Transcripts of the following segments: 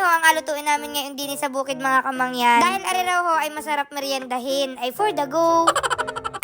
ho ang alutuin namin ngayon din sa bukid mga kamangyan. Dahil ari raw ho ay masarap meriendahin. Ay for the go.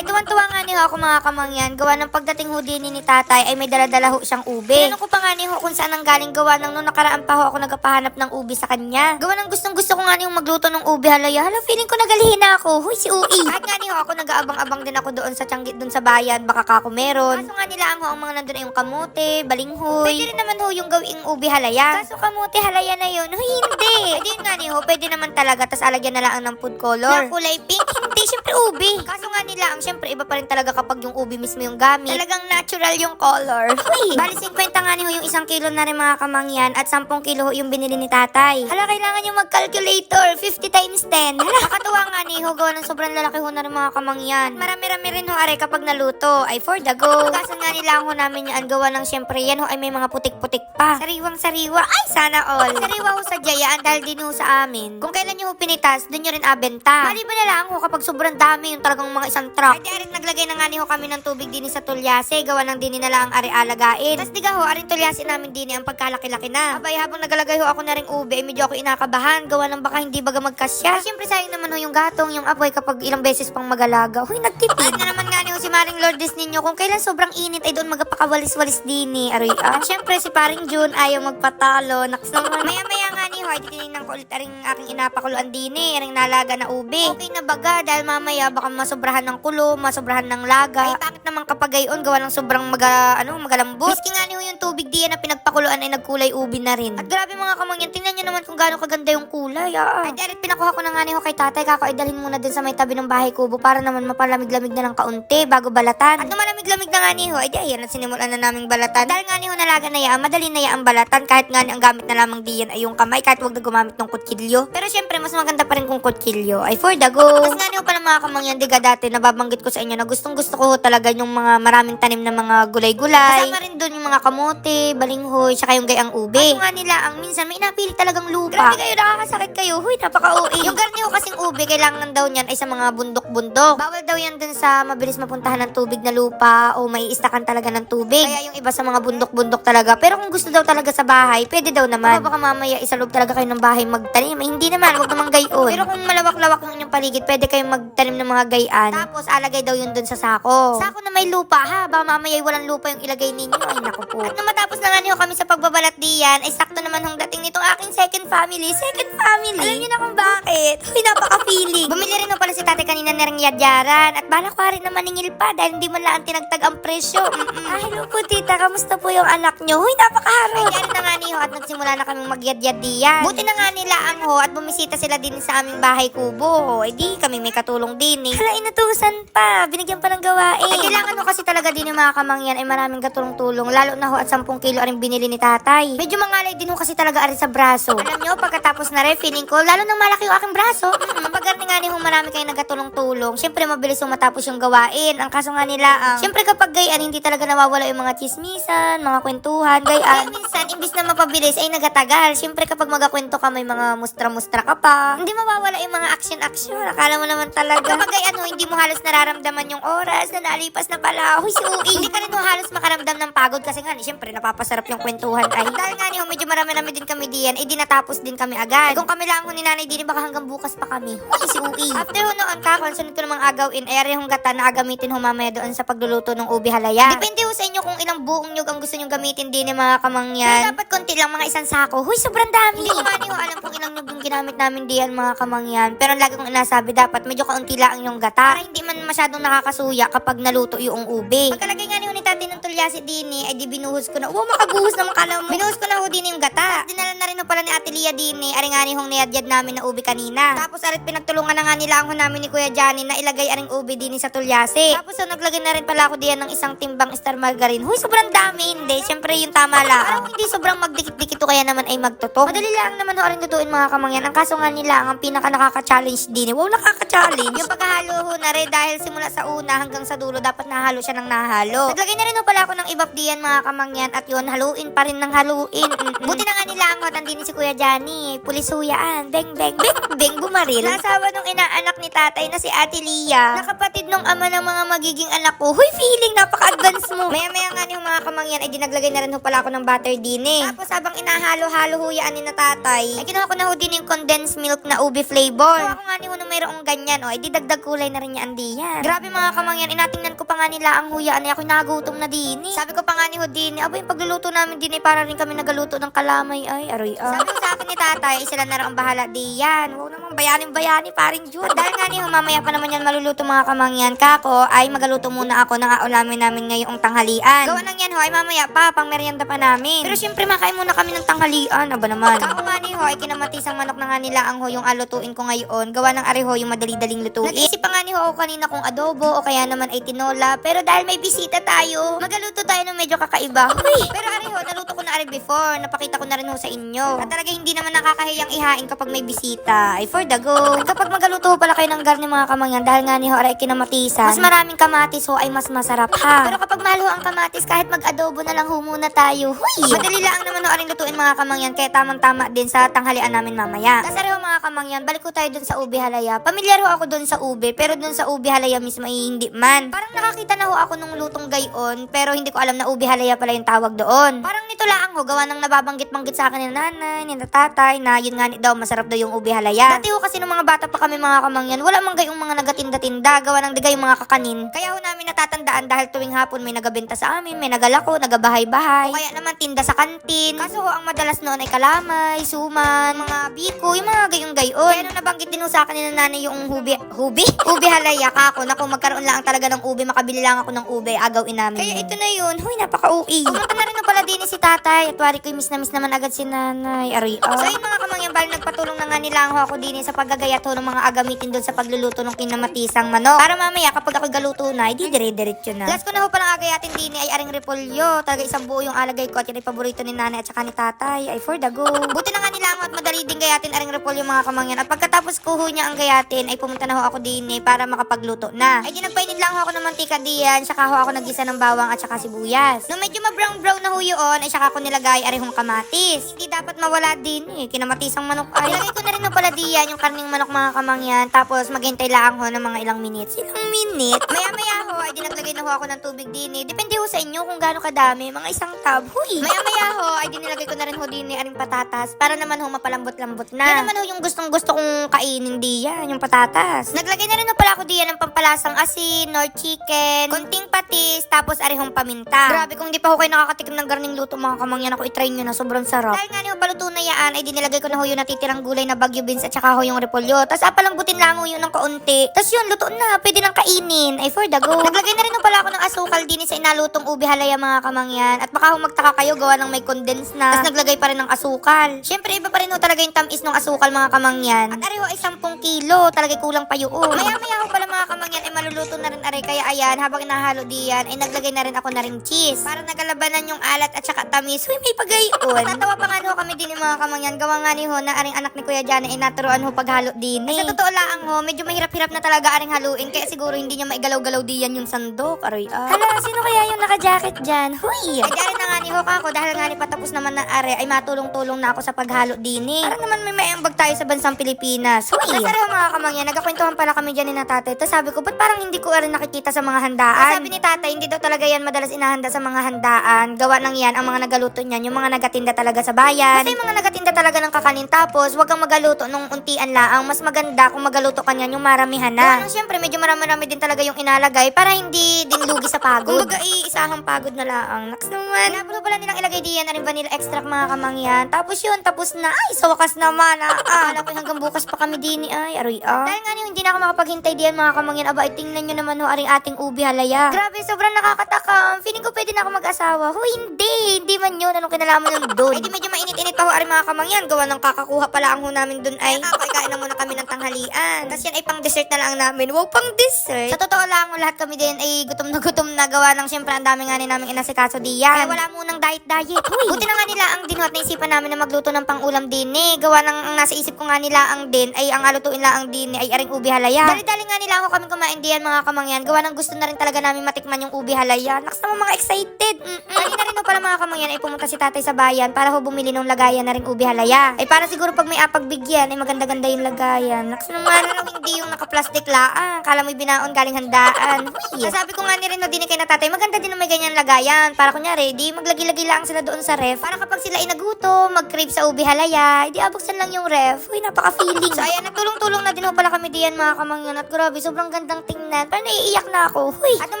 Ay tuwan-tuwa nga ni ho ako mga kamangyan. Gawa ng pagdating ho din ni tatay ay may daladala ho siyang ube. Tinanong ko pa nga ni ho kung saan ang galing gawa ng nung nakaraan pa ho ako nagpahanap ng ube sa kanya. Gawa ng gustong gusto ko nga ni magluto ng ube halaya. Hala feeling ko nagalihin na ako. Huy si Ui. Kahit nga ni ho ako nag-aabang-abang din ako doon sa Tianggit doon sa bayan. Baka kako meron. Kaso nga nila ang ho ang mga nandun ay yung kamote, balinghoy. Pwede rin naman ho yung gawing ube halaya. Kaso kamote halaya na yun. Huy hindi. Pwede yun nga ni ho. Pwede naman talaga. Tapos alagyan na lang ng food color. Na kulay pink. Hindi. Syempre ube. Kaso nga nila ang syempre iba pa rin talaga kapag yung ube mismo yung gamit. Talagang natural yung color. Huy. Bali 50 nga ni ho yung isang kilo na rin mga kamangyan at 10 kilo ho yung binili ni tatay. Hala kailangan yung mag-calculator. 50 times 10. Hala. Nakatuwa nga ni ho. Gawa ng sobrang lalaki ho na rin mga kamangyan. Marami-rami rin ho are kapag naluto. Ay for the go. Kaso nga nila ho namin yan. Gawa ng syempre yan ho ay may mga putik-putik pa. Sariwang sariwa. Ay sana all. Sariwa ho sa jayaan dahil din ho sa amin. Kung kailan nyo ho pinitas, doon nyo rin abenta. Maliban na lang ho kapag sobrang dami yung talagang mga isang truck. Ay di arin naglagay na nga ni ho kami ng tubig din sa tulyase. Gawa ng din na lang ang ari alagain. Tapos diga ho, arin tulyase namin din ang pagkalaki-laki na. Abay habang nagalagay ho ako na ring ube, eh, medyo ako inakabahan. Gawa ng baka hindi baga magkasya. Ay, syempre sayang naman ho yung gatong, yung apoy kapag ilang beses pang magalaga. Huy, nagtipid. Na naman nga ni ho si Maring Lourdes ninyo, kung kailan sobrang init ay doon magpakawalis-walis din ni Aroy ah. At syempre si Paring June ayaw magpatalo. Naks naman. Maya-maya nga ay titinignan ko ulit aring aking inapakuluan din eh. Aring nalaga na ube. Okay na baga dahil mamaya baka masobrahan ng kulo, masobrahan ng laga. Ay bakit naman kapag gayon gawa ng sobrang maga, ano, magalambot. Miski nga ni ho yung tubig diyan na pinagpakuluan ay nagkulay ube na rin. At grabe mga kamangyan, tingnan nyo naman kung gaano kaganda yung kulay ah. Ay direct pinakuha ko na nga ni ho kay tatay, kako ay dalhin muna din sa may tabi ng bahay kubo para naman mapalamig-lamig na ng kaunti bago balatan. At malamig-lamig na nga ni ho, ay di ayan at sinimulan na naming balatan. Dahil nga ni ho nalaga na yan, madali na yan ang balatan kahit nga ni ang gamit na lamang diyan ay yung kamay kahit wag na gumamit ng kutsilyo. Pero syempre mas maganda pa rin kung kutsilyo ay for the go. Tapos nga pala mga kamangyan, diga dati nababanggit ko sa inyo na gustong gusto ko talaga yung mga maraming tanim na mga gulay-gulay. Kasama rin doon yung mga kamote, balinghoy, saka yung gayang ube. Kaso nga nila, ang minsan may napili talagang lupa. Grabe kayo, nakakasakit kayo. Huy, napaka-OA. yung garniho kasing ube, kailangan daw niyan ay sa mga bundok-bundok. Bawal daw yan dun sa mabilis mapuntahan ng tubig na lupa o may istakan talaga ng tubig. Kaya yung iba sa mga bundok-bundok talaga. Pero kung gusto daw talaga sa bahay, pwede daw naman. Pero baka mamaya isalog talaga kayo ng bahay magtanim. Eh, hindi naman, wag naman gayon. Pero kung malawak-lawak yung inyong paligid, pwede kayong magtanim ng mga gayaan. Tapos alagay daw yun dun sa sako. Sako na may lupa ha, baka mamaya walang lupa yung ilagay ninyo. Ay naku po. At nung matapos na nga niyo kami sa pagbabalat diyan, ay sakto naman hong dating nitong aking second family. Second family. Alam niyo na kung bakit. Uy, napaka-feeling. Bumili rin pala si tate kanina na ring yadyaran. At bala ko rin naman ningil pa dahil hindi man lang tinagtag ang presyo. Mm-mm. Ah, hello po tita, kamusta po yung anak niyo? Huy, napakaharap. Ay, na nga niyo at nagsimula na kaming magyadyad diyan. Buti na nga nila ang ho at bumisita sila din sa aming bahay kubo. O, di kami may katulong din eh. Hala, inutusan pa. Binigyan pa ng gawain. Ay, kailangan ho kasi talaga din yung mga kamangyan ay maraming katulong-tulong. Lalo na ho at 10 kilo rin binili ni tatay. Medyo mangalay din ho kasi talaga ari sa braso. Alam nyo, pagkatapos na rin, feeling ko, lalo nang malaki yung aking braso. Mm, Kapag mm, nga ni ho marami kayong nagkatulong-tulong, syempre mabilis ho matapos yung gawain. Ang kaso nga nila, ang, syempre kapag gayan, hindi talaga nawawala yung mga chismisan, mga kwentuhan, gayan. Kaya minsan, imbis na mapabilis, ay nagatagal. Syempre kapag magakwento ka, may mga mustra-mustra ka pa. Hindi mawawala yung mga action-action. Akala mo naman talaga. Kapag gayan ho, hindi mo halos nararamdaman yung oras na nalipas na pala. Huy, si Ui. Hindi ka rin ho halos makaramdam ng pagod kasi nga, ni, syempre napapasarap yung kwentuhan. Ay, dahil nga ni ho, medyo marami-rami din kami diyan, eh di natapos din kami agad. Kung kami lang ho ni nanay, di baka hanggang bukas pa kami. Huy, si Ui. After ho noon, kakon, sunod ko namang agawin, ay ari hong gata na agamitin ho mamaya doon sa pagluluto ng ubi halaya. Depende ho sa inyo kung ilang buong nyug ang gusto nyong gamitin din ng mga kamangyan. Pero dapat konti lang, mga isang sako. Huy, sobrang dami. Hindi ko alam kung ilang nyug yung ginamit namin diyan mga kamangyan. Pero lagi kong inasabi, dapat medyo kaunti lang yung gata. Para hindi man masyadong nakakasuya kapag naluto yung ube. Pagkalagay nga ni tati ng tulyasi dini, ay di binuhos ko na. Wow, makabuhos naman kala mo. Binuhos ko na ho din yung gata. Tapos dinala na rin ho pala ni Ate Lia dini, ari nga ni hong niyadyad namin na ube kanina. Tapos arit pinagtulungan na nga nila ang namin ni Kuya Johnny na ilagay aring ube dini sa tulyasi. Tapos so, naglagay na rin pala ako diyan ng isang timbang star margarine. Huy, sobrang dami, hindi. Siyempre yung tama lang. Parang hindi sobrang magdikit-dikit to kaya naman ay magtutok. Madali lang naman ho aring mga kamangyan. Ang kaso nga nila, ang pinaka nakaka-challenge din. Wow, nakaka-challenge. yung pagkahalo ho na rin dahil simula sa una hanggang sa dulo, dapat nahalo siya ng nahalo. Naglagay na rin ho pala ako ng ibap diyan mga kamangyan at yun, haluin pa rin ng haluin. Mm-mm. Buti na nga nila ang at naman din si Kuya Johnny. Pulis huyaan. Beng, beng, beng, beng, bumaril. Nasawa nung inaanak ni tatay na si Ate Lia. Nakapatid nung ama ng mga magiging anak ko. Huy, feeling, napaka-advance mo. Maya-maya nga yung mga kamangyan ay dinaglagay na rin ho pala ako ng butter din eh. Tapos habang inahalo-halo huyaan ni na tatay, ay kinuha ko na ho din yung condensed milk na ubi flavor. Kuha ko nga ni ho nung mayroong ganyan, o, ay di dagdag kulay na rin niya andiyan. Grabe mga kamangyan, inatingnan ko pa nga nila ang huyaan ay ako nagutom na din eh. Sabi ko pa nga ni ho din, aba yung pagluluto namin din eh, para rin kami nagaluto ng kalamay ay, aroy ah. Sabi ko sa akin ni tatay, ay sila na rin ang bahala diyan. Huwag namang bayanin-bayani, paring. At dahil nga ni mamaya pa naman yan maluluto mga kamangyan. Kako, ay magaluto muna ako ng aulamin namin ngayong tanghalian. Gawa nang yan ho, ay mamaya pa, pang merienda pa namin. Pero syempre, makain muna kami ng tanghalian. Aba naman. Kako nga ni ho, ay kinamatisang manok na nga nila ang ho yung alutuin ko ngayon. Gawa ng areho yung madali-daling lutuin. Nag-isip pa nga ni ho kanina kung adobo o kaya naman ay tinola. Pero dahil may bisita tayo, magaluto tayo ng medyo kakaiba. Huy! Pero areho, naluto ko na ari before. Napakita ko na rin ho sa inyo. At talaga hindi naman nakakahiyang ihain kapag may bisita. Ay for the go. At kapag magaluto ho pala kayo ng garni mga kamangyan, dahil nga ni ho aray kinamatisan, mas maraming kamatis ho ay mas masarap ha. Pero kapag mahal ho ang kamatis, kahit mag-adobo na lang ho muna tayo. Huy! Madali lang naman ho aring lutuin mga kamangyan, kaya tamang-tama din sa tanghalian namin mamaya. Tapos areho mga kamangyan, balik ko tayo dun sa ube halaya. Pamilyar ho ako dun sa ube, pero dun sa ube halaya mismo ay hindi man. Parang nakakita na ho ako nung lutong gayon, pero hindi ko alam na ube halaya pala yung tawag doon. Parang nito lang ho, gawa ng nababanggit-banggit sa akin ni nanay, ni tatay, na yun nga ni daw, masarap daw yung ube halaya. Dati ho kasi nung mga bata pa kami mga kamangyan, wala man gayong mga nagatinda-tinda, gawa ng digay yung mga kakanin. Kaya ho namin natatandaan dahil tuwing hapon may nagabenta sa amin, may nagalako, nagabahay-bahay. O kaya naman tinda sa kantin. Kaso ho, ang madalas noon ay kalamay, suman, mga biko, yung mga gayong gayon. Kaya nung nabanggit din ho sa akin ni nanay yung hubi, hubi? Ube halaya ka ako. Naku, magkaroon lang talaga ng ube, makabili lang ako ng ube, agawin namin. Kaya ito na yun, huy, napaka-uwi. Pumunta na rin pala din si tatay, at wari ko miss na miss naman agad si nanay. Aray, ah. So ayun mga kamangyan, bali nagpatulong na nga nila ako din sa paggagayat ho ng mga agamitin doon sa pagluluto ng kinamatisang manok. Para mamaya kapag ako galuto na, hindi dire-diretso na. Last ko na ho palang agayatin din ay aring repolyo. Talaga isang buo yung alagay ko at yun ay paborito ni nanay at saka ni tatay. Ay for the go. Buti na nga nila ako at madali din gayatin aring repolyo mga kamangyan. At pagkatapos ko ho niya ang gayatin, ay pumunta na ho ako din eh, para makapagluto na. Ay di nagpainit lang ho ako ng mantika diyan, saka ho ako nagisa ng bawang at saka sibuyas. Nung medyo ma-brown-brown na ho yun, ay saka ko nilagay arihong kamatis. Hindi dapat mawala din eh, kinamatisang manok ay. Ilagay ko na rin ho pala diyan yung karning manok mga kamangyan, tapos maghintay lang ho ng mga ilang minutes. Ilang minute? Maya-maya ho, ay di naglagay na ho ako ng tubig din eh. Depende ho sa inyo kung gaano kadami, mga isang tub. Huy! Maya-maya ho, ay di nilagay ko na rin ho din eh, aring patatas, para naman ho mapalambot-lambot na. Yan naman ho yung gustong-gusto kong kainin diyan, yung patatas. Naglagay na rin ho pala ako diyan ng pampalasang asin, nor chicken, konting patis, tapos arihong paminta. Grabe, kung hindi pa ho kayo nakakatikim ng garning luto mga kamangyan, ako itry nyo na, sobrang sarap. Dahil nga ho paluto na yaan, ay dinilagay ko na ho yung natitirang gulay na bagyo beans at saka ho yung repolyo. Tapos apalambutin lang ho yun ng kaunti. Tapos yun, luto na, pwede nang kainin. Ay for the go. Naglagay na rin pala ako ng asukal din sa inalutong ube halaya mga kamangyan. At baka ho magtaka kayo gawa ng may condense na. Tapos naglagay pa rin ng asukal. Syempre, iba pa rin ho talaga yung tamis ng asukal mga kamangyan. At ari ho ay 10 kilo, talaga kulang pa yun. Maya-maya ho pala mga kamangyan ay maluluto na rin aray. Kaya ayan, habang inahalo diyan, ay naglagay na rin ako na rin cheese. Para nagalabanan yung alat at saka tamis. Huy, may pagayon. Natatawa pa nga ho kami din yung mga kamangyan. Gawa nga ni ho na aring anak ni Kuya Jana ay naturuan ho paghalo din. Eh. Sa totoo lang ho, medyo mahirap-hirap na talaga aring haluin. Kaya siguro hindi niya maigalaw-galaw diyan yung sandok. Aray ah. Hala, sino kaya yung naka-jacket dyan? Huy! Ay, dyan na nga ni ho ako dahil nga ni patapos naman ng are ay matulong-tulong na ako sa paghalo din eh. Para naman may maiambag tayo sa bansang Pilipinas. Huy! Aray ho, mga kamangyan, nagkakwentuhan pala kami dyan ni na tatay. Tapos sabi ko, ba't parang hindi ko rin nakikita sa mga handaan? Sabi ni tatay, hindi daw talaga yan madalas inahanda sa mga handaan. Gawa ng yan ang mga nagaluto niyan, yung mga nagatinda talaga sa bayan. Kasi yung mga nagatinda talaga ng kakanin. Tapos, wag kang magaluto nung untian laang. Mas maganda kung magaluto ka niyan yung maramihan na. Gawa ng syempre, medyo marami-rami din talaga yung inalagay para hindi din lugi sa pagod. Kumbaga, iisahang pagod na laang. Naks naman. Kaya pala nilang ilagay diyan na rin vanilla extract mga kamangyan. Tapos yun, tapos na. Ay, sa wakas naman. Ah, ah, alam ko hanggang bukas pa kami din ay, aroy ah. Dahil nga niyo, hindi na ako makapaghintay diyan mga kamangyan. Aba, tingnan nyo naman ho, aring ating ubi halaya. Grabe, sobrang nakakatakam. Feeling ko pwede na ako mag-asawa. Ho, hindi. Hindi man yun. Anong kinalaman nun doon? Ay, di medyo mainit-init pa ho, aring mga kamangyan. Gawa ng kakakuha pala ang ho namin doon ay. Ako, kain na muna kami ng tanghalian. Tapos yan ay pang dessert na lang namin. Wow, pang dessert. Sa totoo lang, lahat kami din ay gutom na gutom na gawa ng syempre ang dami nga ni naming inasikaso diyan. Kaya wala munang diet-diet. Huy. Buti na nga nila ang dinot na isipan namin na magluto ng pangulam din eh. Gawa ng ang nasa isip ko nga nila ang din ay ang alutuin lang ang din ay aring ubi halaya. Dali-dali nga nila ako kami kumain diyan mga kamangyan. Gawa ng gusto na rin talaga namin matikman yung ubi halaya. Naks naman mga excited. Mm-mm. Kanina rin pala mga kamangyan ay pumunta si tatay sa bayan para ho bumili ng lagayan na rin ubi halaya. Ay para siguro pag may apagbigyan ay maganda-ganda yung lagayan. Naks naman ano, hindi yung naka-plastic laang. Kala mo'y binaon galing handaan. Huy. Sabi ko nga ni rin no, din kay na tatay, maganda din na may ganyan lagayan. Para kunyari, di maglagi-lagi lang sila doon sa ref. Para kapag sila inaguto, mag-crave sa ubi halaya, di abuksan lang yung ref. Uy, napaka-feeling. So ayan, nagtulong-tulong na din ho pala kami diyan mga kamangyan. At grabe, sobrang gandang tingnan. Parang naiiyak na ako. Huy. At nung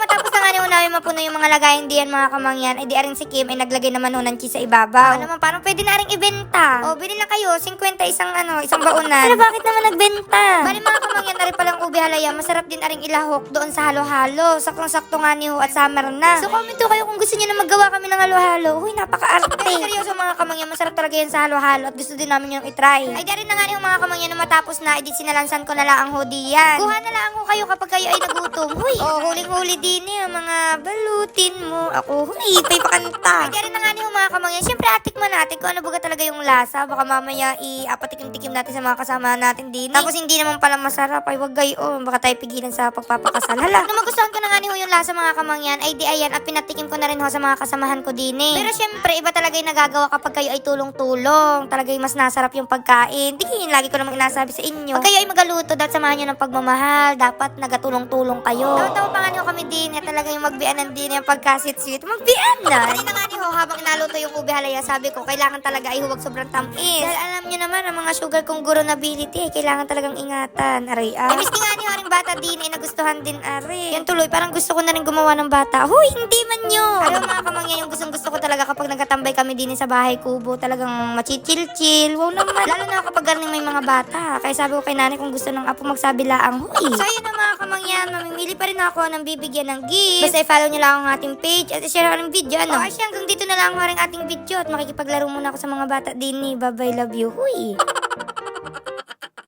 matapos na nga ni namin mapuno yung mga lagayan diyan mga kamangyan, ay di aring si Kim ay naglagay naman ho ng cheese sa ibabaw. Ano naman, parang pwede na ring ibenta. O, bili lang kayo, 50 isang ano, isang baunan. Pero bakit naman nagbenta? Bali mga kamangyan halaya, masarap din aring ilahok doon sa halo-halo. Saktong-sakto nga ni ho at summer na. So comment ho kayo kung gusto niyo na maggawa kami ng halo-halo. Huy, napaka-arte. Seryoso mga kamangyan, masarap talaga yan sa halo-halo at gusto din namin yung itry. Ay, di rin na nga ni ho mga kamangyan na matapos na, edi sinalansan ko na lang ang hoodie yan. Kuha na lang ho kayo kapag kayo ay nagutom. Huy, oh, huling-huli din eh, mga balutin mo. Ako, huy, pay pakanta. Ay, syempre atikman natin kung ano baga talaga yung lasa. Baka mamaya i-apatikim-tikim natin sa mga kasama natin din. Tapos hindi naman pala masarap. Ay, wag gayon. Baka tayo pigilan sa pagpapakasal. Hala, nung magustuhan ko na nga ni ho yung lasa mga kamangyan, ay di ayan at pinatikim ko na rin ho sa mga kasamahan ko din eh. Pero syempre, iba talaga yung nagagawa kapag kayo ay tulong-tulong. Talaga yung mas nasarap yung pagkain. Di yun lagi ko namang inasabi sa inyo. Pag kayo ay magaluto, dapat samahan nyo ng pagmamahal. Dapat nagatulong-tulong kayo. Tawa-tawa pa nga ni ho kami din. Talaga yung magbianan din yung pagkasit-sweet. Magbian na! Kanina nga ni ho, habang inaluto yung ube halaya, sabi ko, kailangan talaga ay huwag sobrang tamis. Dahil alam nyo naman, ang mga sugar kong guro ability, eh, kailangan talagang ingatan. Aray, ah. Eh, miski nga ni ho, ring bata din, eh, nagustuhan din, aray. Yan tuloy, parang gusto ko na rin gumawa ng bata. Huy, hindi man yun! Alam mga kamangyan, nagkatambay kami din sa bahay kubo, talagang machichil-chill. Wow naman. Lalo na kapag galing may mga bata. Kaya sabi ko kay nanay kung gusto ng apo magsabi laang, huy. So, ayun na mga kamangyan, mamimili pa rin ako ng bibigyan ng gift. Basta i-follow nyo lang ang ating page at i-share ang video, ano? O, asya, hanggang dito na lang ang ating video at makikipaglaro muna ako sa mga bata din ni Bye-bye, love you. Huy.